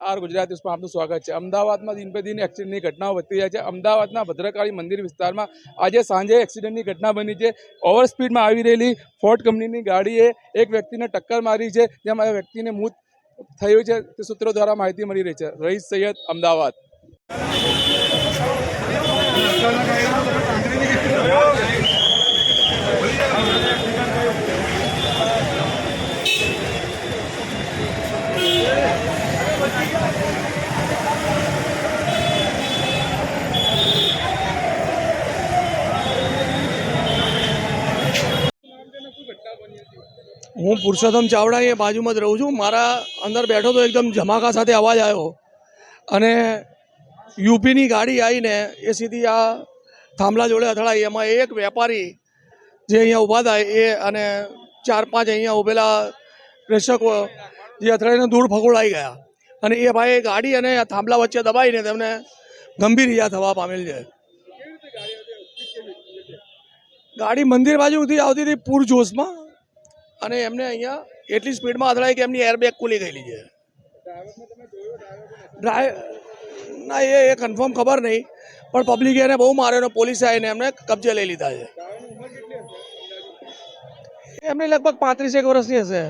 R Gujarat ન્યૂઝમાં આપનું સ્વાગત છે. અમદાવાદમાં દિન પર દિન એક્સિડન્ટની ઘટનાઓ વધતી જાય છે. અમદાવાદના ભદ્રકાળી મંદિર વિસ્તારમાં આજે સાંજે એક્સિડન્ટની ઘટના બની છે. ઓવર સ્પીડમાં આવી રહેલી ફોર્ડ કંપનીની ગાડીએ એક વ્યક્તિને ટક્કર મારી છે. જેમાં વ્યક્તિને મોત થયું છે. તે સૂત્રો દ્વારા માહિતી મળી રહી છે. રહીશ સૈયદ અમદાવાદ. હું પુરુષોત્તમ ચાવડા એ બાજુમાં જ રહું છું. મારા અંદર બેઠો તો એકદમ ધમાકા સાથે અવાજ આવ્યો. અને યુપીની ગાડી આવીને એ સીધી આ થાંભલા જોડે અથડાઈ. એમાં એક વેપારી જે અહીંયા ઊભા થાય એ અને ચાર પાંચ અહીંયા ઊભેલા પ્રેક્ષકો જે અથડાઈને દૂર ફગોળાઈ ગયા. અને એ ભાઈ ગાડી અને થાંભલા વચ્ચે દબાઈને તેમને ગંભીર ઈજા થવા પામેલ છે. ગાડી મંદિર બાજુથી આવતી હતી પૂર જોશમાં અને એમને અહીંયા એટલી સ્પીડમાં અથડાઈ કે એમની એરબેગ ખુલી ગયેલી છે. ના, એ એ કન્ફર્મ ખબર નહીં, પણ પબ્લિકે એને બહુ માર્યો અને પોલીસે આવીને એમને કબજે લઈ લીધા છે. એમની લગભગ પાંત્રીસેક વર્ષની હશે.